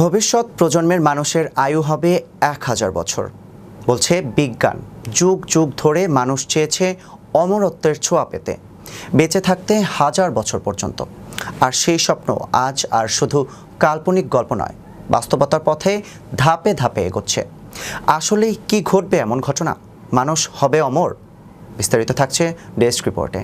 ভবিষ্যৎ প্রজন্মের মানুষের আয়ু হবে এক হাজার বছর, বলছে বিজ্ঞান। যুগ যুগ ধরে মানুষ চেয়েছে অমরত্বের ছোঁয়া পেতে, বেঁচে থাকতে হাজার বছর পর্যন্ত। আর সেই স্বপ্ন আজ আর শুধু কাল্পনিক গল্প নয়, বাস্তবতার পথে ধাপে ধাপে এগোচ্ছে। আসলেই কি ঘটবে এমন ঘটনা? মানুষ হবে অমর? বিস্তারিত থাকছে ডেস্ক রিপোর্টে।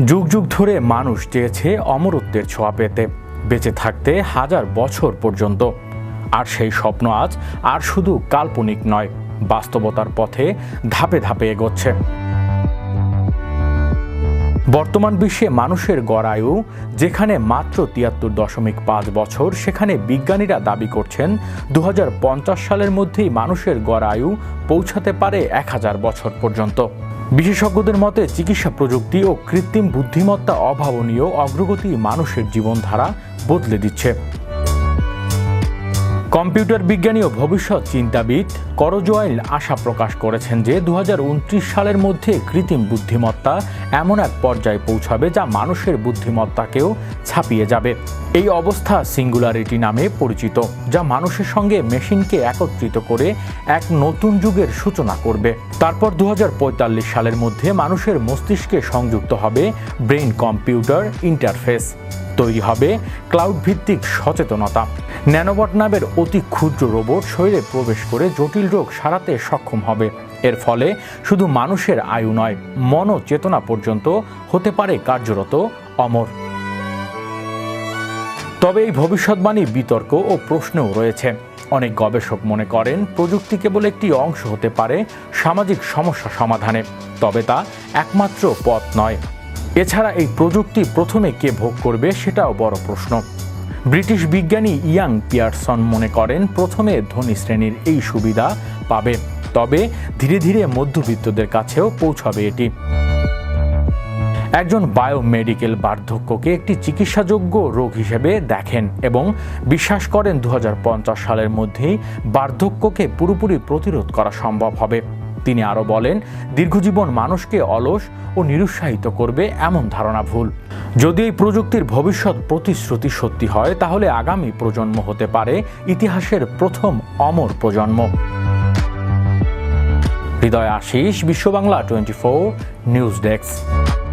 যুগ যুগ ধরে মানুষ চেয়েছে অমরত্বের ছোঁয়া পেতে, বেঁচে থাকতে হাজার বছর পর্যন্ত। আর সেই স্বপ্ন আজ আর শুধু কাল্পনিক নয়, বাস্তবতার পথে ধাপে ধাপে এগোচ্ছে। বর্তমান বিশ্বে মানুষের গড় আয়ু, যেখানে মাত্র তিয়াত্তর দশমিক পাঁচ বছর, সেখানে বিজ্ঞানীরা দাবি করছেন দু হাজার পঞ্চাশ সালের মধ্যেই মানুষের গড় আয়ু পৌঁছাতে পারে এক হাজার বছর পর্যন্ত। বিশেষজ্ঞদের মতে চিকিৎসা প্রযুক্তি ও কৃত্রিম বুদ্ধিমত্তা অভাবনীয় অগ্রগতি মানুষের জীবনধারা বদলে দিচ্ছে। কম্পিউটার বিজ্ঞানী ও ভবিষ্যৎ চিন্তাবিদ করজোয়াইল আশা প্রকাশ করেছেন যে দু হাজার উনত্রিশ সালের মধ্যে কৃত্রিম বুদ্ধিমত্তা এমন এক পর্যায়ে পৌঁছাবে যা মানুষের বুদ্ধিমত্তাকেও ছাপিয়ে যাবে। এই অবস্থা সিঙ্গুলারিটি নামে পরিচিত, যা মানুষের সঙ্গে মেশিনকে একত্রিত করে এক নতুন যুগের সূচনা করবে। তারপর দু হাজার পঁয়তাল্লিশ সালের মধ্যে মানুষের মস্তিষ্কে সংযুক্ত হবে ব্রেইন কম্পিউটার ইন্টারফেস। তৈরি হবে ক্লাউড ভিত্তিক সচেতনতা। ন্যানোবট নামের অতি ক্ষুদ্র রোবট শরীরে প্রবেশ করে জটিল রোগ সারাতে সক্ষম হবে। এর ফলে শুধু মানুষের আয়ু নয় মন চেতনা পর্যন্ত হতে পারে কার্যরত অমর। তবে এই ভবিষ্যৎবাণী বিতর্ক ও প্রশ্নও রয়েছে। অনেক গবেষক মনে করেন, প্রযুক্তি কেবল একটি অংশ হতে পারে সামাজিক সমস্যা সমাধানে, তবে তা একমাত্র পথ নয়। এছাড়া এই প্রযুক্তি প্রথমে কে ভোগ করবে সেটাও বড় প্রশ্ন। ব্রিটিশ বিজ্ঞানী ইয়াং পিয়ারসন মনে করেন প্রথমে ধনী শ্রেণির এই সুবিধা পাবে, তবে ধীরে ধীরে মধ্যবিত্তদের কাছেও পৌঁছাবে এটি। একজন বায়োমেডিকেল বার্ধক্যকে একটি চিকিৎসাযোগ্য রোগ হিসেবে দেখেন এবং বিশ্বাস করেন দু হাজার পঞ্চাশ সালের মধ্যেই বার্ধক্যকে পুরোপুরি প্রতিরোধ করা সম্ভব হবে। তিনি আরও বলেন, দীর্ঘজীবন মানুষকে অলস ও নিরুৎসাহিত করবে এমন ধারণা ভুল। যদি এই প্রযুক্তির ভবিষ্যৎ প্রতিশ্রুতি সত্যি হয়, তাহলে আগামী প্রজন্ম হতে পারে ইতিহাসের প্রথম অমর প্রজন্ম। Hriday Ashis, Biswabangla twenty four, news desk.